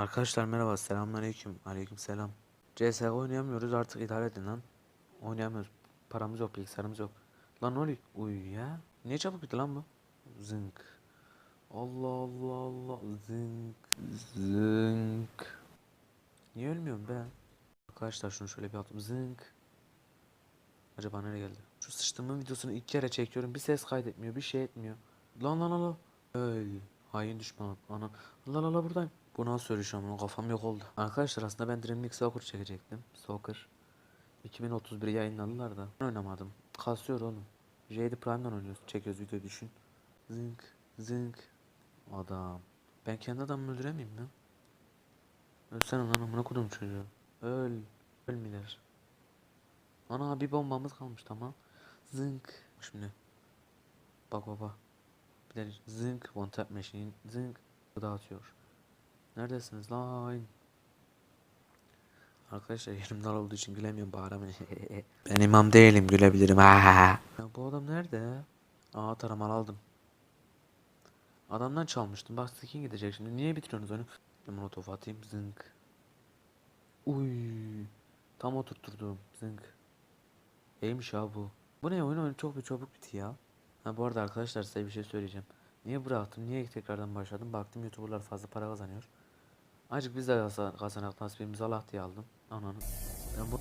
Arkadaşlar merhaba selamünaleyküm aleyküm selam. CSGO oynayamıyoruz artık idare edin lan. Oynayamıyoruz. Paramız yok bilgisayarımız yok. Lan ne oluyor? Uy ya. Niye çabuk bitti lan bu? Zınk. Allah Allah Allah. Zınk. Zınk. Niye ölmüyorum be? Arkadaşlar şunu şöyle bir atalım. Zınk. Acaba nereye geldi? Şu sıçtığımın videosunu ilk kere çekiyorum. Bir ses kaydetmiyor. Bir şey etmiyor. Lan lan lan lan. Öl. Hain düşman. Ana. La la la buradayım. Bu nasıl ölüş ama kafam yok oldu. Arkadaşlar aslında ben Dream League Soccer çekecektim. Soccer. 2031 yayınladılar da. Ben oynamadım. Kasıyor oğlum. Jade Prime'dan oynuyoruz. Çekiyoruz video düşün. Zınk. Zınk. Adam. Ben kendi adamımı öldüremeyeyim mi? Ölsene lan amına kodum çocuğu. Öl. Ölmeler. Ana bir bombamız kalmış tamam. Zınk. Şimdi. Bak baba. Bir de zınk. One tap machine. Zınk. Dağıtıyor. Neredesiniz lan? Arkadaşlar yerim dar olduğu için gülemiyorum bağıramıyorum. ben imam değilim gülebilirim. Ha. Bu adam nerede? Aa taramalı aldım. Adamdan çalmıştım. Bak skin gidecek şimdi. Niye bitiriyorsunuz onu? Molotov atayım. Zınk. Uy. Tam oturtturdum. Zınk. İyiymiş ya bu. Bu ne oyun oyun çok bir çabuk biti ya. Ha bu arada arkadaşlar size bir şey söyleyeceğim. Niye bıraktım? Niye tekrardan başladım? Baktım YouTuber'lar fazla para kazanıyor. Acık biz de kazan kazanak nasibimiz Allah diye aldım. Ananı. Ben bu...